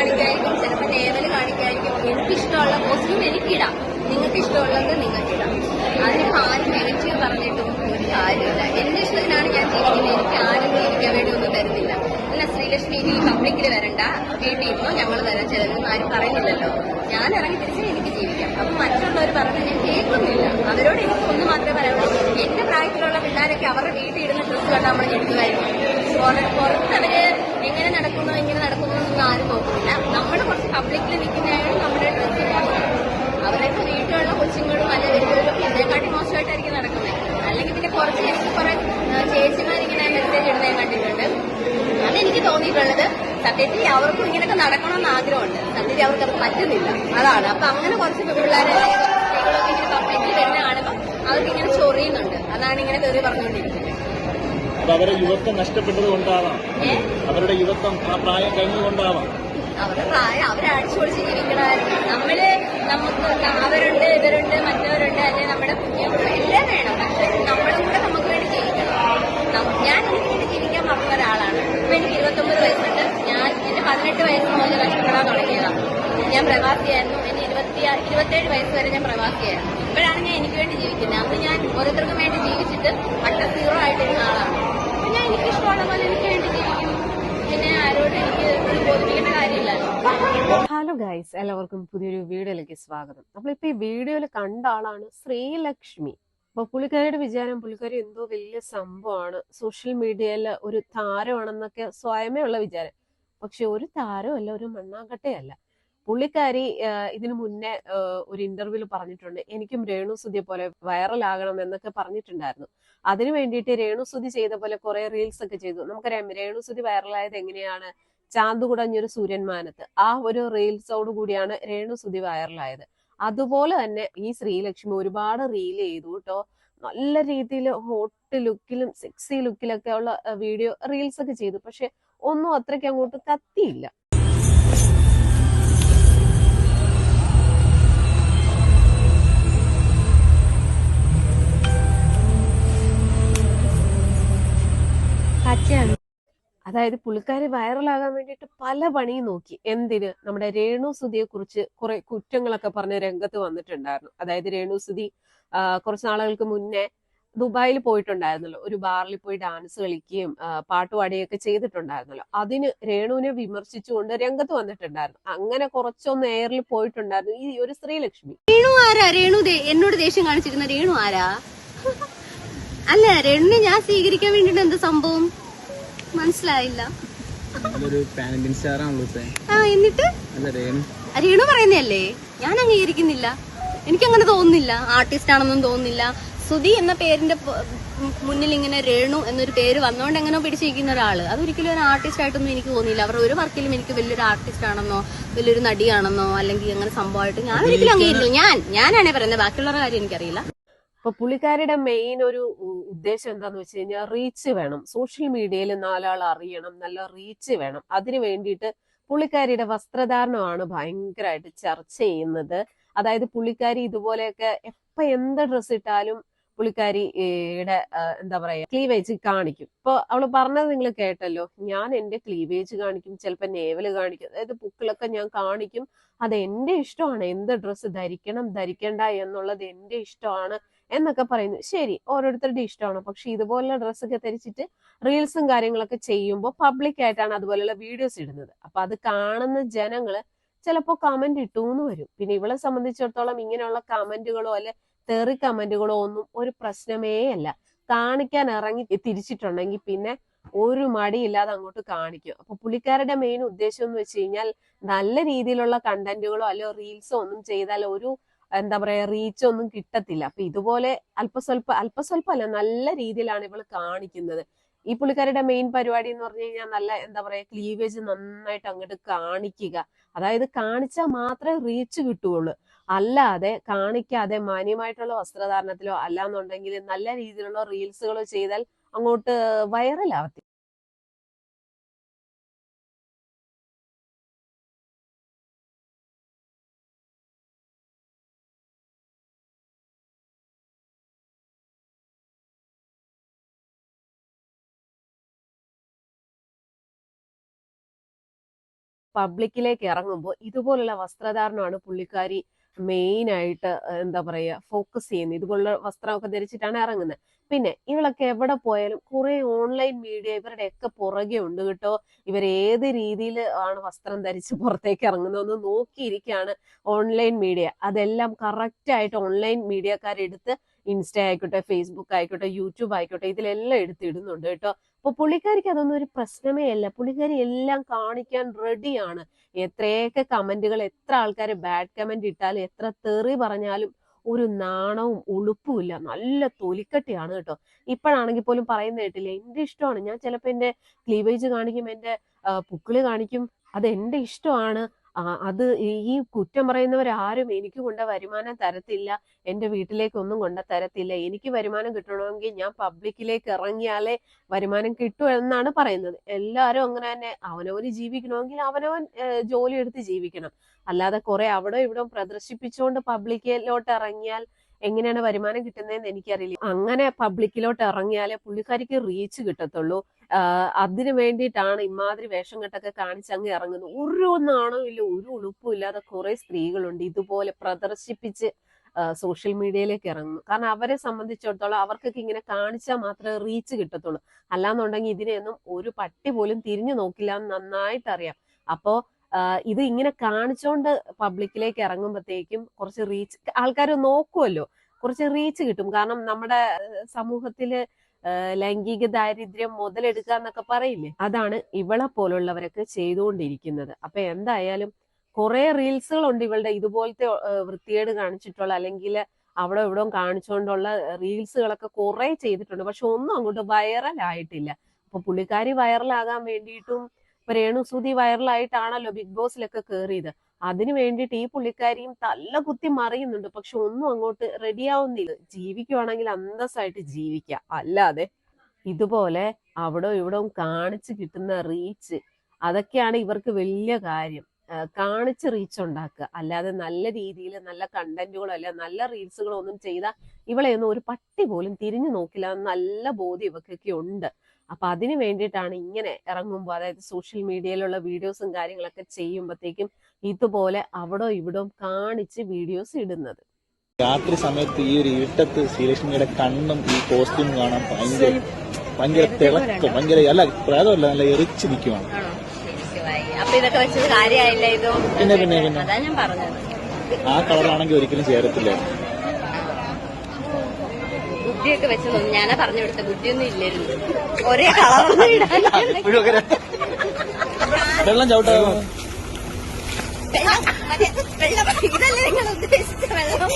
കാണിക്കായിരിക്കും ചിലപ്പോൾ നേവൽ കാണിക്കായിരിക്കും. എനിക്കിഷ്ടമുള്ള കോസ്റ്റ്യൂം എനിക്കിടാം. നിങ്ങൾക്ക് ഇഷ്ടമുള്ളത് നിങ്ങൾക്കിടാം. അതിന് ആരും നെഗറ്റീവ് പറഞ്ഞിട്ടും ഒരു കാര്യമില്ല. എന്റെ ഇഷ്ടത്തിനാണ് ഞാൻ ജീവിക്കുന്നത്. എനിക്ക് ആരും ജീവിക്കാൻ വേണ്ടി ഒന്നും തരുന്നില്ല. അല്ല ശ്രീലക്ഷ്മി ഇനി പബ്ലിക്കിൽ വരണ്ട. വീട്ടിൽ ഞങ്ങൾ തരാൻ ചിലതൊന്നും ആരും പറയുന്നില്ലല്ലോ. ഞാൻ ഇറങ്ങി തിരിച്ച് എനിക്ക് ജീവിക്കാം. അപ്പം മറ്റുള്ളവർ പറഞ്ഞ് ഞാൻ കേൾക്കുന്നില്ല. അവരോട് എനിക്ക് ഒന്ന് മാത്രമേ പറയാനുള്ളൂ. എന്റെ പ്രായത്തിലുള്ള പിള്ളേരൊക്കെ അവരുടെ വീട്ടിൽ ഇടുന്ന ഡ്രസ്സ് കണ്ടാൽ നമ്മൾ ഞെട്ടുമായിരിക്കും. പുറ- പുറത്ത് അവർ എങ്ങനെ നടക്കുന്നു എങ്ങനെ നടക്കുന്നു എന്നൊന്നും ആരും നോക്കുന്നില്ല നമ്മൾ കുറച്ച് പബ്ലിക്കിൽ നിൽക്കുന്നതായാലും നമ്മുടെ ഡ്രസ്സ് അവരൊക്കെ വീട്ടിലുള്ള കൊച്ചുങ്ങളും അല്ല വലിയവരും ഇതിനെക്കാട്ടി മോശമായിട്ടായിരിക്കും നടക്കുന്നത്. അല്ലെങ്കിൽ പിന്നെ കുറച്ച് എനിക്ക് കുറെ ചേച്ചിമാരിങ്ങനെ മെസ്സേജ് ഇടുന്നത് കണ്ടിട്ടുണ്ട്. അന്ന് അതെനിക്ക് തോന്നിയിട്ടുള്ളത്. സത്യത്തിൽ അവർക്കും ഇങ്ങനെയൊക്കെ നടക്കണമെന്ന് ആഗ്രഹമുണ്ട്. സത്യത്തിൽ അവർക്ക് അത് പറ്റുന്നില്ല. അതാണ്. അപ്പൊ അങ്ങനെ കുറച്ച് പിള്ളേരെ സ്ത്രീകളൊക്കെ ഇങ്ങനെ പബ്ലിക്കിൽ വരുന്ന കാണുമ്പോൾ അവർക്ക് ഇങ്ങനെ ചൊറിയുന്നുണ്ട്. അതാണ് ഇങ്ങനെ കയറി പറഞ്ഞുകൊണ്ടിരിക്കുന്നത്. അവരെ അവരുടെ യുവത്വം നഷ്ടപ്പെട്ടത് കൊണ്ടാവാം. അവരുടെ യുവത്വം ആ പ്രായം കഴിഞ്ഞുകൊണ്ടാവാം അവരുടെ പ്രായം അവരെ അടിച്ചുപൊളിച്ച് ജീവിക്കണമായിരുന്നു നമ്മൾ നമുക്ക് അവരുണ്ട് ഇവരുണ്ട് മറ്റവരുണ്ട് അല്ലെ നമ്മുടെ കുഞ്ഞുങ്ങളുണ്ട് എല്ലാം വേണം. പക്ഷെ നമ്മളും കൂടെ നമുക്ക് വേണ്ടി ജീവിക്കണം. ഞാൻ എനിക്ക് വേണ്ടി ജീവിക്കാൻ മറന്ന ഒരാളാണ്. ഇപ്പൊ എനിക്ക് ഇരുപത്തൊമ്പത് വയസ്സുണ്ട്. ഞാൻ എന്റെ പതിനെട്ട് വയസ്സ് മുതൽ കഷ്ടപ്പെടാൻ തുടങ്ങിയതാണ് ഞാൻ പ്രവാസിയായിരുന്നു. എന്റെ ഇരുപത്തി ഇരുപത്തേഴ് വയസ്സ് വരെ ഞാൻ പ്രവാസിയായിരുന്നു. ഇപ്പോഴാണ് ഞാൻ എനിക്ക് വേണ്ടി ജീവിക്കുന്നത്. അന്ന് ഞാൻ ഓരോരുത്തർക്കും വേണ്ടി ജീവിച്ചിട്ട് അട്ട സീറോ ആയിട്ടിരുന്ന ആളാണ്. ഞാൻ എനിക്ക് ഇഷ്ടമുള്ള പോലെ എനിക്ക് വേണ്ടി ജീവിക്കുന്നു പിന്നെ ആരോട് എനിക്ക് ബോധിപ്പിക്കേണ്ട കാര്യമില്ലല്ലോ ഹലോ ഗൈസ് എല്ലാവർക്കും പുതിയൊരു വീഡിയോയിലേക്ക് സ്വാഗതം. നമ്മളിപ്പോ ഈ വീഡിയോയിൽ കണ്ട ആളാണ് ശ്രീലക്ഷ്മി. അപ്പൊ പുള്ളിക്കാരിയുടെ വിചാരം പുള്ളിക്കാരി എന്തോ വലിയ സംഭവമാണ്. സോഷ്യൽ മീഡിയയിൽ ഒരു താരമാണെന്നൊക്കെ സ്വയമേ ഉള്ള വിചാരം. പക്ഷെ ഒരു താരമല്ല ഒരു മണ്ണാങ്കട്ടയല്ല. പുള്ളിക്കാരി ഇതിനു മുന്നേ ഒരു ഇന്റർവ്യൂവിൽ പറഞ്ഞിട്ടുണ്ട്. എനിക്കും രേണു സുധിയെ പോലെ വൈറലാകണം എന്നൊക്കെ പറഞ്ഞിട്ടുണ്ടായിരുന്നു. അതിനു വേണ്ടിയിട്ട് രേണു സുധി ചെയ്ത പോലെ കുറെ റീൽസ് ഒക്കെ ചെയ്തു. നമുക്കറിയാം രേണു സുധി വൈറലായത് എങ്ങനെയാണ്? ചാന്ത് കുടഞ്ഞൊരു സൂര്യന്മാനത്ത്. ആ ഒരു റീൽസോട് കൂടിയാണ് രേണു സുതി വൈറലായത് അതുപോലെ തന്നെ ഈ ശ്രീലക്ഷ്മി ഒരുപാട് റീൽ ചെയ്തു കേട്ടോ നല്ല രീതിയിൽ ഹോട്ട് ലുക്കിലും സെക്സി ലുക്കിലൊക്കെ ഉള്ള വീഡിയോ റീൽസ് ഒക്കെ ചെയ്തു. പക്ഷെ ഒന്നും അത്രയ്ക്ക് അങ്ങോട്ട് കത്തിയില്ല. അതായത് പുള്ളിക്കാരി വൈറലാകാൻ വേണ്ടിയിട്ട് പല പണിയും നോക്കി. എന്തിന്? നമ്മുടെ രേണു സുധിയെ കുറിച്ച് കുറെ കുറ്റങ്ങളൊക്കെ പറഞ്ഞ് രംഗത്ത് വന്നിട്ടുണ്ടായിരുന്നു. അതായത് രേണു സുധി കുറച്ച് നാളുകൾക്ക് മുന്നേ ദുബായിൽ പോയിട്ടുണ്ടായിരുന്നല്ലോ. ഒരു ബാറിൽ പോയി ഡാൻസ് കളിക്കുകയും പാട്ടുപാടുകയൊക്കെ പാട്ട് പാടുകയൊക്കെ ചെയ്തിട്ടുണ്ടായിരുന്നല്ലോ. അതിന് രേണുവിനെ വിമർശിച്ചുകൊണ്ട് രംഗത്ത് വന്നിട്ടുണ്ടായിരുന്നു. അങ്ങനെ കുറച്ചൊന്ന് എയറിൽ പോയിട്ടുണ്ടായിരുന്നു ഈ ഒരു സ്ത്രീലക്ഷ്മി. രേണു ആരാ? രേണു എന്നോട് ദേഷ്യം കാണിച്ചിരുന്ന രേണു ആരാ? അല്ല രേണുവിനെ ഞാൻ സ്വീകരിക്കാൻ വേണ്ടിട്ട് എന്ത് സംഭവം? മനസ്സിലായില്ല. ആ എന്നിട്ട്? രേണു. ഞാൻ അംഗീകരിക്കുന്നില്ല. എനിക്കങ്ങനെ തോന്നുന്നില്ല. ആർട്ടിസ്റ്റ് ആണെന്നും തോന്നുന്നില്ല. സുധി എന്ന പേരിന്റെ മുന്നിൽ ഇങ്ങനെ രേണു എന്നൊരു പേര് വന്നുകൊണ്ട് എങ്ങനെ പിടിച്ചിരിക്കുന്ന ഒരാൾ. അതൊരിക്കലും ഒരു ആർട്ടിസ്റ്റ് ആയിട്ടൊന്നും എനിക്ക് തോന്നിയില്ല. അവരുടെ ഒരു വർക്കിലും എനിക്ക് വലിയൊരു ആർട്ടിസ്റ്റ് ആണെന്നോ വലിയൊരു നടിയാണെന്നോ അല്ലെങ്കിൽ അങ്ങനെ സംഭവമായിട്ട് ഞാൻ ഒരിക്കലും അംഗീകരിക്കില്ല. ഞാൻ ഞാനാണേ പറയുന്നത് ബാക്കിയുള്ളവരുടെ കാര്യം എനിക്കറിയില്ല. അപ്പൊ പുള്ളിക്കാരിയുടെ മെയിൻ ഒരു ഉദ്ദേശം എന്താന്ന് വെച്ച് കഴിഞ്ഞാൽ റീച്ച് വേണം. സോഷ്യൽ മീഡിയയിൽ നാലാൾ അറിയണം നല്ല റീച്ച് വേണം. അതിനു വേണ്ടിയിട്ട് പുള്ളിക്കാരിയുടെ വസ്ത്രധാരണമാണ് ഭയങ്കരമായിട്ട് ചർച്ച ചെയ്യുന്നത്. അതായത് പുള്ളിക്കാരി ഇതുപോലെയൊക്കെ എപ്പോ എന്ത് ഡ്രസ് ഇട്ടാലും പുള്ളിക്കാരിയുടെ എന്താ പറയാ ക്ലീവേജ് കാണിക്കും. ഇപ്പൊ അവൾ പറഞ്ഞത് നിങ്ങൾ കേട്ടല്ലോ ഞാൻ എന്റെ ക്ലീവേജ് കാണിക്കും ചിലപ്പോൾ നേവൽ കാണിക്കും അതായത് പുക്കിളൊക്കെ ഞാൻ കാണിക്കും. അത് എന്റെ ഇഷ്ടമാണ്. എന്ത് ഡ്രസ്സ് ധരിക്കണം ധരിക്കണ്ട എന്നുള്ളത് എന്റെ ഇഷ്ടമാണ്. എന്നൊക്കെ പറയുന്നു. ശരി ഓരോരുത്തരുടെ ഇഷ്ടമാണ്. പക്ഷെ ഇതുപോലുള്ള ഡ്രസ്സൊക്കെ ധരിച്ചിട്ട് റീൽസും കാര്യങ്ങളൊക്കെ ചെയ്യുമ്പോൾ പബ്ലിക് ആയിട്ടാണ് അതുപോലെയുള്ള വീഡിയോസ് ഇടുന്നത്. അപ്പൊ അത് കാണുന്ന ജനങ്ങൾ ചിലപ്പോൾ കമന്റ് ഇട്ടൂന്ന് വരും. പിന്നെ ഇവളെ സംബന്ധിച്ചിടത്തോളം ഇങ്ങനെയുള്ള കമന്റുകളോ അല്ലെ തെറി കമന്റുകളോ ഒന്നും ഒരു പ്രശ്നമേ അല്ല. കാണിക്കാൻ ഇറങ്ങി തിരിച്ചിട്ടുണ്ടെങ്കിൽ പിന്നെ ഒരു മടിയില്ലാതെ അങ്ങോട്ട് കാണിക്കും. അപ്പൊ പുള്ളിക്കാരുടെ മെയിൻ ഉദ്ദേശം എന്ന് വെച്ച് കഴിഞ്ഞാൽ നല്ല രീതിയിലുള്ള കണ്ടന്റുകളോ അല്ലെ റീൽസോ ഒന്നും ചെയ്താൽ ഒരു എന്താ പറയാ റീച്ച് ഒന്നും കിട്ടത്തില്ല. അപ്പൊ ഇതുപോലെ അല്പസ്വല്പ അല്ല നല്ല രീതിയിലാണ് ഇവൾ കാണിക്കുന്നത്. ഈ പുള്ളിക്കാരുടെ മെയിൻ പരിപാടി എന്ന് പറഞ്ഞു കഴിഞ്ഞാൽ നല്ല എന്താ പറയാ ക്ലീവേജ് നന്നായിട്ട് അങ്ങോട്ട് കാണിക്കുക. അതായത് കാണിച്ചാൽ മാത്രമേ റീച്ച് കിട്ടുകയുള്ളൂ അല്ലാതെ കാണിക്കാതെ മാന്യമായിട്ടുള്ള വസ്ത്രധാരണത്തിലോ അല്ലാന്നുണ്ടെങ്കിൽ നല്ല രീതിയിലുള്ള റീൽസുകളോ ചെയ്താൽ അങ്ങോട്ട് വൈറലാവത്തില്ല പബ്ലിക്കിലേക്ക് ഇറങ്ങുമ്പോൾ ഇതുപോലുള്ള വസ്ത്രധാരണമാണ് പുള്ളിക്കാരി മെയിൻ ആയിട്ട് എന്താ പറയുക ഫോക്കസ് ചെയ്യുന്നത്. ഇതുപോലുള്ള വസ്ത്രമൊക്കെ ധരിച്ചിട്ടാണ് ഇറങ്ങുന്നത്. പിന്നെ ഇവളൊക്കെ എവിടെ പോയാലും കുറെ ഓൺലൈൻ മീഡിയ ഇവരുടെ ഒക്കെ പുറകെ ഉണ്ട് കേട്ടോ. ഇവർ ഏത് രീതിയിൽ ആണ് വസ്ത്രം ധരിച്ച് പുറത്തേക്ക് ഇറങ്ങുന്നതെന്ന് നോക്കിയിരിക്കുകയാണ് ഓൺലൈൻ മീഡിയ അതെല്ലാം കറക്റ്റ് ആയിട്ട് ഓൺലൈൻ മീഡിയക്കാരെടുത്ത് ഇൻസ്റ്റ ആയിക്കോട്ടെ ഫേസ്ബുക്ക് ആയിക്കോട്ടെ യൂട്യൂബ് ആയിക്കോട്ടെ ഇതിലെല്ലാം എടുത്തിടുന്നുണ്ട് കേട്ടോ. അപ്പൊ പുള്ളിക്കാരിക്ക് അതൊന്നും ഒരു പ്രശ്നമേ അല്ല. പുള്ളിക്കാരി എല്ലാം കാണിക്കാൻ റെഡിയാണ് എത്രയൊക്കെ കമന്റുകൾ എത്ര ആൾക്കാർ ബാഡ് കമന്റ് ഇട്ടാലും എത്ര തെറി പറഞ്ഞാലും ഒരു നാണവും ഉളുപ്പുമില്ല നല്ല തൊലിക്കട്ടിയാണ് കേട്ടോ. ഇപ്പോഴാണെങ്കിൽ പോലും പറയുന്ന കേട്ടില്ല എന്റെ ഇഷ്ടമാണ്. ഞാൻ ചിലപ്പോ എന്റെ ക്ലീവേജ് കാണിക്കും എന്റെ പുക്കിൾ കാണിക്കും. അത് എന്റെ ഇഷ്ടമാണ്. അത് ഈ- കുറ്റം പറയുന്നവരാരും എനിക്ക് കൊണ്ട വരുമാനം തരത്തില്ല എന്റെ വീട്ടിലേക്കൊന്നും കൊണ്ട് തരത്തില്ല. എനിക്ക് വരുമാനം കിട്ടണമെങ്കിൽ ഞാൻ പബ്ലിക്കിലേക്ക് ഇറങ്ങിയാലേ വരുമാനം കിട്ടൂ എന്നാണ് പറയുന്നത്. എല്ലാവരും അങ്ങനെ തന്നെ അവനവന് ജീവിക്കണമെങ്കിൽ അവനവൻ ജോലി എടുത്ത് ജീവിക്കണം. അല്ലാതെ കുറെ അവിടെ ഇവിടെ പ്രദർശിപ്പിച്ചുകൊണ്ട് പബ്ലിക്കിലോട്ട് ഇറങ്ങിയാൽ എങ്ങനെയാണ് വരുമാനം കിട്ടുന്നതെന്ന് എനിക്കറിയില്ല. അങ്ങനെ പബ്ലിക്കിലോട്ട് ഇറങ്ങിയാലേ പുള്ളിക്കാരിക്ക് റീച്ച് കിട്ടത്തുള്ളൂ. അതിന് വേണ്ടിയിട്ടാണ് ഇമാതിരി വേഷം കെട്ടൊക്കെ കാണിച്ച് അങ്ങ് ഇറങ്ങുന്നത്. ഒരു നാണവും ഇല്ല ഒരു ഉളുപ്പും ഇല്ലാതെ കുറെ സ്ത്രീകളുണ്ട് ഇതുപോലെ പ്രദർശിപ്പിച്ച് സോഷ്യൽ മീഡിയയിലേക്ക് ഇറങ്ങുന്നു. കാരണം അവരെ സംബന്ധിച്ചിടത്തോളം അവർക്കൊക്കെ ഇങ്ങനെ കാണിച്ചാൽ മാത്രമേ റീച്ച് കിട്ടത്തുള്ളൂ. അല്ലാന്നുണ്ടെങ്കിൽ ഇതിനെയൊന്നും ഒരു പട്ടി പോലും തിരിഞ്ഞു നോക്കില്ല എന്ന് നന്നായിട്ട് അറിയാം അപ്പോ ഇത് ഇങ്ങനെ കാണിച്ചോണ്ട് പബ്ലിക്കിലേക്ക് ഇറങ്ങുമ്പോഴത്തേക്കും കുറച്ച് റീച്ച് ആൾക്കാർ നോക്കുമല്ലോ കുറച്ച് റീച്ച് കിട്ടും. കാരണം നമ്മുടെ സമൂഹത്തിൽ ലൈംഗിക ദാരിദ്ര്യം മുതലെടുക്കുക എന്നൊക്കെ പറയില്ലേ? അതാണ് ഇവളെ പോലുള്ളവരൊക്കെ ചെയ്തുകൊണ്ടിരിക്കുന്നത്. അപ്പൊ എന്തായാലും കുറെ റീൽസുകളുണ്ട് ഇവളുടെ ഇതുപോലത്തെ വൃത്തിയേട് കാണിച്ചിട്ടുള്ള അല്ലെങ്കിൽ അവിടെ ഇവിടെ കാണിച്ചുകൊണ്ടുള്ള റീൽസുകളൊക്കെ കുറെ ചെയ്തിട്ടുണ്ട്. പക്ഷെ ഒന്നും അങ്ങോട്ട് വൈറൽ ആയിട്ടില്ല അപ്പൊ പുള്ളിക്കാരി വൈറലാകാൻ വേണ്ടിയിട്ടും ഇപ്പൊ രേണുസുതി വൈറലായിട്ടാണല്ലോ ബിഗ് ബോസിലൊക്കെ കയറിയത് അതിനു വേണ്ടിയിട്ട് ഈ പുള്ളിക്കാരിയും തല്ല കുത്തി മറിയുന്നുണ്ട്. പക്ഷെ ഒന്നും അങ്ങോട്ട് റെഡിയാവുന്നില്ല ജീവിക്കുവാണെങ്കിൽ അന്തസ്സായിട്ട് ജീവിക്കാം. അല്ലാതെ ഇതുപോലെ അവിടെ ഇവിടെ കാണിച്ച് കിട്ടുന്ന റീച്ച് അതൊക്കെയാണ് ഇവർക്ക് വലിയ കാര്യം. കാണിച്ച് റീച്ച് ഉണ്ടാക്കുക. അല്ലാതെ നല്ല രീതിയിൽ നല്ല കണ്ടന്റുകളോ അല്ല നല്ല റീൽസുകളോ ഒന്നും ചെയ്താൽ ഇവളെയൊന്നും ഒരു പട്ടി പോലും തിരിഞ്ഞു നോക്കില്ല. നല്ല ബോധ്യം ഇവക്കൊക്കെ ഉണ്ട്. അപ്പൊ അതിനു വേണ്ടിയിട്ടാണ് ഇങ്ങനെ ഇറങ്ങുമ്പോൾ അതായത് സോഷ്യൽ മീഡിയയിലുള്ള വീഡിയോസും കാര്യങ്ങളൊക്കെ ചെയ്യുമ്പോഴത്തേക്കും ഇതുപോലെ അവിടെ ഇവിടെ കാണിച്ച് വീഡിയോസ് ഇടുന്നത്. രാത്രി സമയത്ത് ഈ ഒരു ഇരുട്ടത്ത് ശ്രീലക്ഷ്മിയുടെ കണ്ണും ഈ കോസ്റ്റ്യൂം കാണാൻ ഭയങ്കര ഭയങ്കര തിളക്കം ഭയങ്കര അല്ല പ്രേതമല്ല നല്ല എറിച്ച് നിൽക്കുവാണ് പിന്നെ, പിന്നെ, പിന്നെ. ആ കളറാണെങ്കിൽ ഒരിക്കലും ചേരത്തില്ല. ബുദ്ധിയൊക്കെ വെച്ചതൊന്നും ഞാനാ പറഞ്ഞു കൊടുത്ത ബുദ്ധിയൊന്നും ഇല്ലായിരുന്നു. ഒരേ കളറൊന്നും ഇടാൻ വെള്ളം ചവിട്ടാ. വെള്ളം ഇതല്ലേ നിങ്ങൾ ഉദ്ദേശിച്ച വെള്ളം?